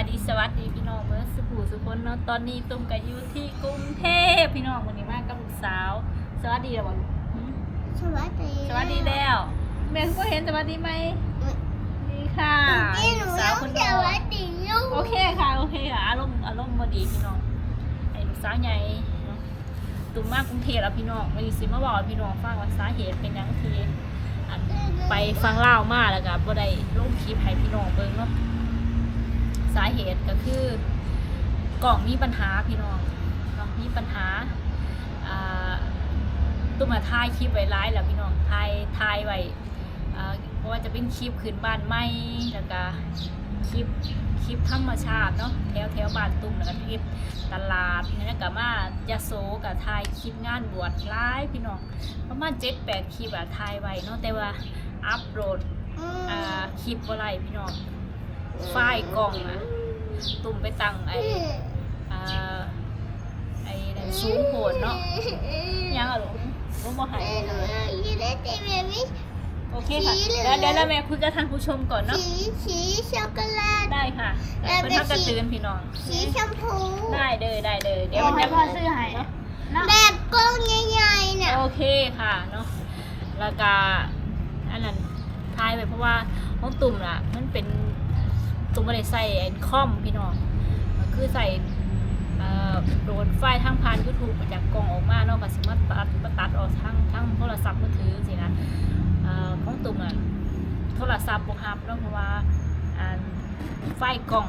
ายดีสวัสดีพี่น้องเมื่อสุขูสุคนเนาะตอนนี้ตุ้มก็อยู่ที่กรุงเทพพี่น้องวันนี้มากับลูกสาว สวัสดีแล้วบ่หืมสวัสดีสวัสดีแล้วแม่ก็เห็นสวัสดีไหมนี่ค่ะนี่หนูลูกต้สาวองคนสโตวัสดีลูกโอเคค่ะโอเคค่ะอารมณ์อารมณ์บ่ดีพี่น้องไอ้ลูกสาวใหญ่เนาะตุ้มมากรุงเทพแล้วพี่น้องวันนี้สิมาบอกให้พี่น้องฟังว่าสาเหตุเป็นหยังที่อันไปฟังเล่าวมาแล้วก็บ่ได้ลงคลิปให้พี่น้องเบิ่งเนาะ สาเหตุก็คือกล่องมีปัญหาพี่น้องกล่องมีปัญหาตุ้มมาถ่ายคลิปไว้ร้ายแล้วพี่น้องถ่ายถ่ายไว้เพราะว่าจะเป็นคลิปขึ้นบ้านใหม่แล้วก็คลิปคลิปธรรมชาติเนาะแถวแถวบ้านตุ้มแล้วก็คลิปตลาดนี่นะกับมายาโซกับถ่ายคลิปงานบวชร้ายพี่น้องประมาณเจ็ดแปดคลิปอะถ่ายไว้เนาะแต่ว่าอัปโหลดคลิปอะไรพี่น้อง ไฟล์กล่องอะตุ่มไปตั้งไออ่าไอ้นั่นสูงโหดเนาะยังอะลูกลูกบ่ใหายหนูอยากกินไอติมแบบนี้โอเคค่ะสีเหลืองเดี๋ยวเดี๋ยวเราแม่คุยกับท่านผู้ชมก่อนเนาะสีสีช็อกโกแลตได้ค่ะแล้วเป็นเป็นทักกระสีตือนพี่น้องสีชมพูได้เด้อได้เด้อเดี๋ยวโอ้มันให้จะพ่อซื้อให้เนาะแบบกล้องใหญ่ๆน่ะโอเคค่ะเนาะแล้วก็อันนั้นทายไปเพราะว่าห้องตุ่มล่ะมันเป็น ตุ่มไม่ได้ใส่ไอ้คอมพี่น้องคือใส่โหลดไฟล์ทางผ่าน YouTube มาจากกล่องออกมาเนาะก็สิมาตัดมาตัดออกทางทางโทรศัพท์มือถือสินะของตุ่มอะโทรศัพท์บ่ฮับเนาะเพราะว่าไฟล์กล่อง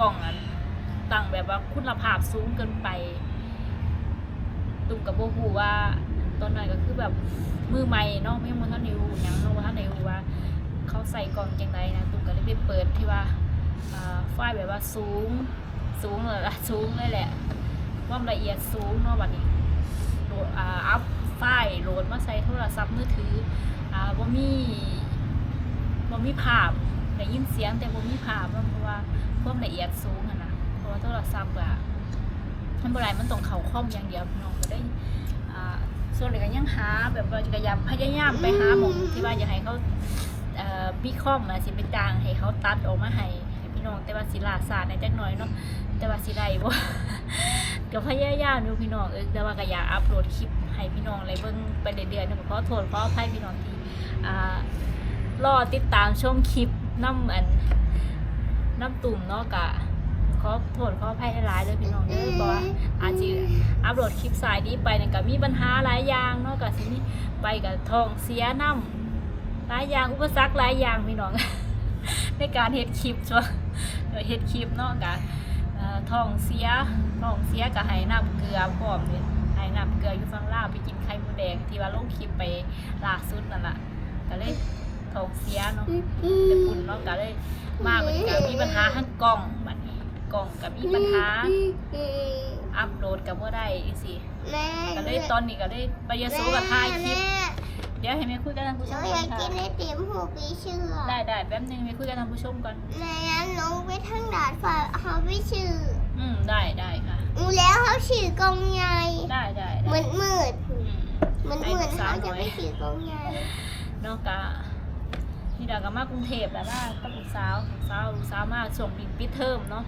กล่องอันตั้งแบบว่าคุณภาพสูงเกินไป ตุ่มกับโบฮูว่าตอนนั้นก็คือแบบมือใหม่เนาะไม่ยังบ่ทันได้รู้หยังเนาะบ่ทันได้รู้ว่า เขาใส่กล่องจังไดนะตุ่มก็เลยไปเปิดที่ว่าอ่าไฟแบบว่าสูง สูงเลยละสูงเลยแหละความละเอียดสูงเนาะบัดนี้โหลดอ่าอัพไฟล์โหลดมาใส่โทรศัพท์มือถืออ่าบ่มีบ่มีภาพได้ยินเสียงแต่บ่มีภาพเนาะเพราะว่าความละเอียดสูงอะนะเพราะว่าโทรศัพท์อะมันบ่ได้มันต้องเข้าค่อมอย่างเดียวน้องก็ได้อ่าส่วนเหลือก็ยังหาแบบว่าจะพยายามพยายามไปหาหมองที่ว่าอยากให้เขา เอ่อมีคอมอะสิไปจ้างให้เขาตัดออกมาให้พี่น้องแต่ว่าสิลาศาสตร์ในจักหน่อยเนาะแต่ว่าสิได้บ่ก็พยายามอยู่พี่น้องเออแต่ว่าก็อยากอัปโหลดคลิปให้พี่น้องเลยเบิ่งไปเรื่อยๆนะขอโทษขออภัยพี่น้องที่อ่ารอติดตามชมคลิปน้ำอันน้ำตุ่มเนาะกะขอโทษขออภัยหลายเลยพี่น้องเด้อเพราะว่าอาจจะอัปโหลดคลิปสายนี้ไปเนี่ยก็มีปัญหาหลายอย่างเนาะก็สินี่ไปกับทองเสียน้ำ หลายอย่าง อุปสรรคหลายอย่างพี่น้อง ในการเฮ็ดคลิปชัวเออเฮ็ดคลิปเนาะกะท้องเสียท้องเสียก็ให้น้ำเกลือพร้อมเลยให้น้ำเกลืออยู่ฝั่งลาไปกินไข่มดแดง ที่ว่าลงคลิปไปล่าสุดนั่นแหละก็เลยท้องเสียเนาะแต่ปุ่นเนาะก็เลยมาเหมือนกันมีปัญหาทั้งกล้องบัดนี้กล้องกับมีปัญหาอัพโหลดกับว่าได้อีสิก็เลยตอนนี้ก็เลยไปยาโซกับถ่ายคลิป เดี๋ยวให้แม่คุยกับท่านผู้หชนูมอก่ยาอนกค่ะกินไอติมหูปีเชื่อได้ได้แป๊บนึงแม่คุยกับท่านผู้ชมก่อนแม่งั้นลงไปทางดาดฟ้าเขาไปชื่ออืมได้ได้ค่ะ อูแล้วเขาชื่อกองใหญ่ได้ได้เหมืได้อนมืดอืม เหมือนเหมือนเขาจะไปชื่อกองใหญ่เนาะกะนี่ดาก็มากรุงเทพแล้วนะกับลูกสาวลูกสาวลูกสาวมาส่งปิดปิดเทอมเนาะ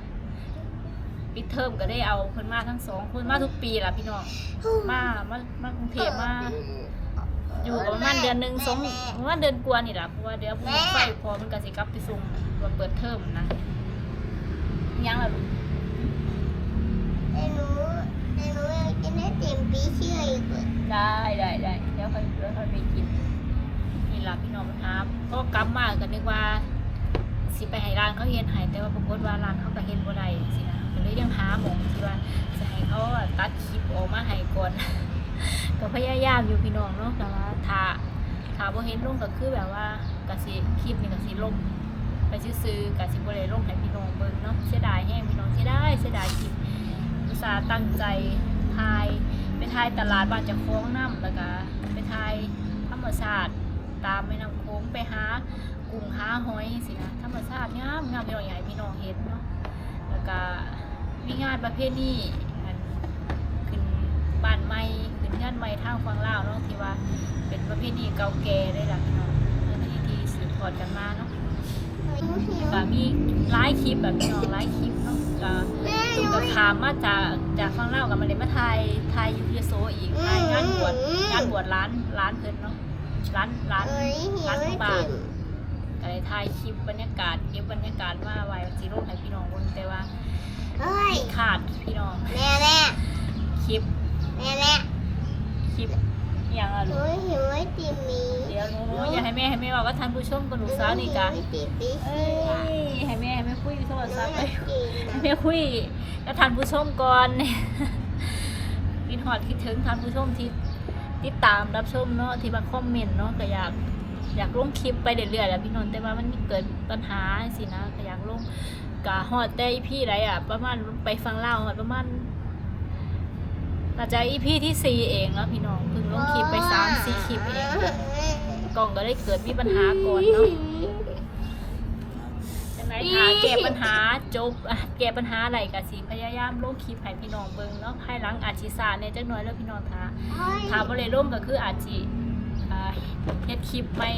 ปิดเทอมก็ได้เอาเพิ่นมาทั้งสองคนมาทุกปีล่ะพี่น้องมา มามากรุงเทพมา อยู่กับประมาณเดือนหนึ่งสองประมาณเดือนกว่านี่แหละเพราะว่าเดี๋ยวพุ่งไฟพอมันก็สิกลับไปส่งวันเปิดเทอมนะยังล่ะลูกแต่หนูแต่หนูอยากกินไอติมปีเชื่ออีกเลยได้ได้ได้เดี๋ยวค่อยเดี๋ยวค่อยไปกินนี่ล่ะพี่น้องครับก็กลับมาก็นึกว่าสิไปให้ร้านเขาเฮ็ดให้แต่ว่าปรากฏว่าร้านเขาก็เฮ็ดบ่ได้สินะก็เลยยังหาหมองที่ว่าจะให้เขาอะตัดคลิปออกมาให้ก่อน ก็ พยายามอยู่พี่น้องเนาะแต่ว่าถ้าถ้าบ่เห็นลงก็คือแบบว่าก็สิคลิปนี่ก็สิลงไปซื้อๆก็สิบ่ได้ลงให้พี่น้องเบิ่งเนาะเสียดายแฮงพี่น้องเสียดายเสียดายคลิปอุตส่าห์ตั้งใจถ่ายไปถ่ายตลาดบ้านจะคล้องน้ำแล้วก็ไปถ่ายธรรมชาติตามแม่น้ำโขงไปหากุ้งหาหอยสินะธรรมชาติงามงามพี่น้องให้พี่น้องเห็นเนาะแล้วก็มีงานประเภทนี้ขึ้นบ้านใหม่ ขึ้นงานใหม่ทางฝั่งลาวเนาะที่ว่าเป็นประเภทนี้เก่าแก่ได้ล่ะพี่น้องเรื่องที่ที่สืบทอดกันมาเนาะแก็มีไลฟ์คลิปแบบพี่น้องไลฟ์คลิปเนาะก็แม่ตุ่มก็ขามมาจากจากฟังเล่ากับมาเลยมาไทยไทยอยูเยโซอีกไทยงานบวชงานบวชร้านร้านเพิ่นเนาะร้านร้านเอ้ยหิวร้านไอทุกบาติทมก็เลยถ่ายคลิปบรรยากาศเก็บบรรยากาศมาไว้สิลงให้พี่น้องเบิ่งแต่ว่าเฮ้ยขาดพี่น้องแม่แม่คลิปแม่แม่ค ลิปอหย่างอะหนูลูกหิวไอติมมีเดี๋ยวหนูอย่าให้แม่ให้แม่บอกว่าท่านผู้ชมกับหนูสาวนี่กะหหิวไอติมปีเอ้เชื่อยให้แม่ให้แม่คุยโทรหนูศัพท์อไปยากกินให้แม่คุยกับท่านผู้ชมก่อนคิดฮอดคิดถึงท่านผู้ชมที่ติดตามรับชมเนาะที่มาคอมเมนต์เนาะก็อยากอยากลงคลิปไปเรื่อยๆแหล้วพี่นนท์แต่ว่ามันมีเกิดปัญหาสินะก็อยากลงกะฮอดได้พี่ไรอะ ประมาณไปฟังเล่าฮอดประมาณ อาจจะอีพีที่สี่เองเนาะพี่น้องเพิ่งลงคลิปไปสามสี่คลิปเองกล่องก็ได้เกิดมีปัญหาก่อนเนาะจังไรคะแก้ปัญหาจบแก้ปัญหาอะไรกะสิพยายามลงคลิปให้พี่น้องเบิ่งเนาะภายหลังอาจสิซาเนี่ยจักหน่อยแล้วพี่น้องท้าถ้าบ่ได้ร่มก็คืออาจสิเฮ็ดคลิปใหม่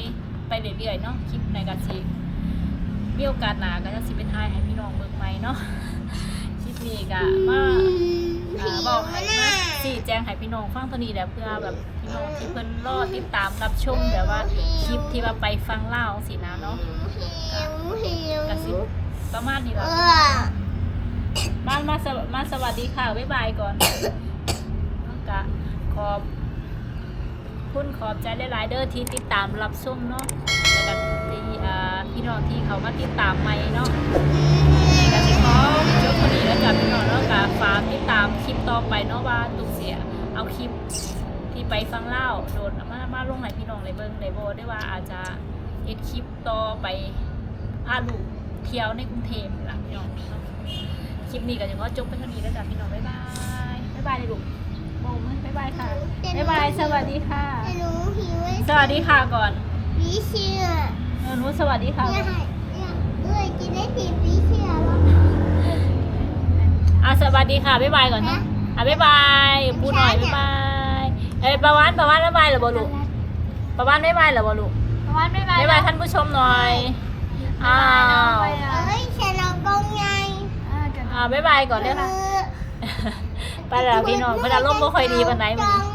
ไปเรื่อยๆเนาะคลิปในกะสิมีโอกาสหนาก็จะสิเป็นทายให้พี่น้องเบิ่งใหม่เนาะคลิปนี้ก็มา อ่าบอกให้มาสี่แจ้งให้พี่น้องฟังเท่านี้แหละเพื่อแบบพี่น้องที่เพิ่นรอติดตามรับชมแบบว่าคลิปที่ว่าไปฟังเล่าสินะเนาะหิวหิวกะสิประมาณนี้เอละอมามาสวมาสวัสดีค่ะบ๊ายบายก่อนกะขอบคุณขอบใจหลายๆเด้อที่ติดตามรับชมเนาะแล้วก็ที่อ่าพี่น้องที่เขามาติดตามใหม่เนาะกสิข อยกคนนี้แล้วกับพี่น้องเนาะกะฝากติดตามคลิปต่อไปเนาะว่าตุกเสียเอาคลิปที่ไปฟังเล่าโดนเอามามาลงให้พี่น้องในเบิ้งในโบได้ว่าอาจจะเฮ็ดคลิปต่อไปพาลูกเที่ยวในกรุงเทพนี่ล่ะพี่น้องเนาะคลิปนี้ก็จะขอจบไปเท่านี้แล้วจ้ะพี่น้องบ๊ายบายบ๊ายบายเลยลูกโบมือบ๊ายบายค่ะบ๊ายบายสวัสดีค่ะหนูหิวไอสวัสดีค่ะก่อนปีเชื่อเออหนูสวัสดีค่ะอยากให้อยากด้วยกินไอติมปีเชื่อแล้วอ่ะสวัสดีค่ะบ๊ายบายก่อนนะอะบ๊ายบายปูหน่อยบ๊ายบายเอ้ยประวันประวันบ๊ายบายเหรอบอลูกประวันบ๊ายบายเหรอบอลูกประวันไม่บายบ๊ายบายท่านผู้ชมหน่อยอ้าวเอ้ยฉันเอากงไงอ่าบ๊ายบายก่อนเด้อค่ะเออไปแล้วพี่น้องเวลาลมบ่ค่อยดีปานไหนกมื้อนี้ง